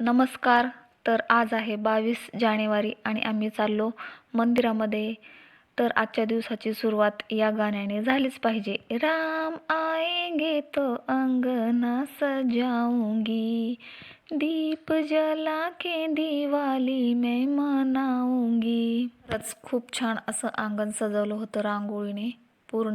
नमस्कार. तर आज आहे बावीस जानेवारी आणि आम्ही चाललो मंदिरामध्ये. तर आजच्या दिवसाची सुरुवात या गाण्याने झालीच पाहिजे. राम आएंगे तो अंगना सजाऊंगी. दीप जला के दिवाली मैं मनाऊंगी. खरंच खूप छान असं अंगण सजवलं होतं रांगोळीने. पूर्ण.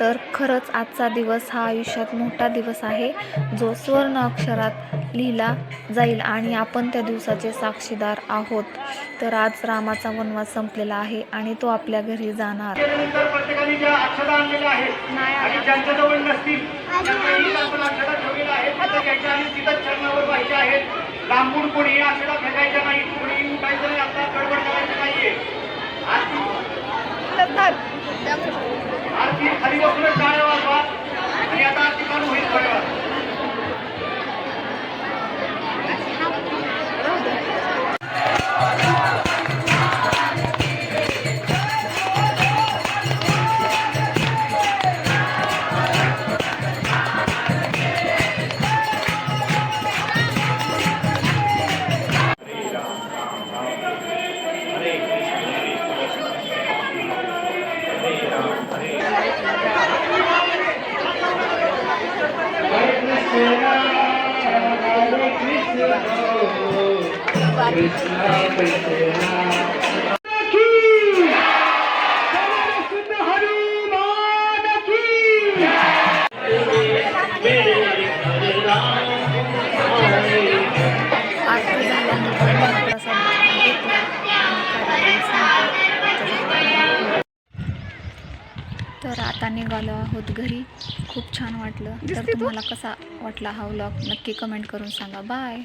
तर खरंच आजचा दिवस हा आयुष्यात मोठा दिवस आहे जो स्वर्ण अक्षरात लिहिला जाईल आणि आपण त्या दिवसाचे साक्षीदार आहोत. तर आज रामाचा वनवास संपलेला आहे आणि तो आपल्या घरी जाणार. आहेत लांबून कोणी अक्षता फेकायच्या नाही कोणी उठायचं नाही आता गडबड करायचं तर आता निघालो आहोत घरी. खूप छान वाटलं. तर तुम्हाला कसा वाटला हा व्लॉग नक्की कमेंट करून सांगा. बाय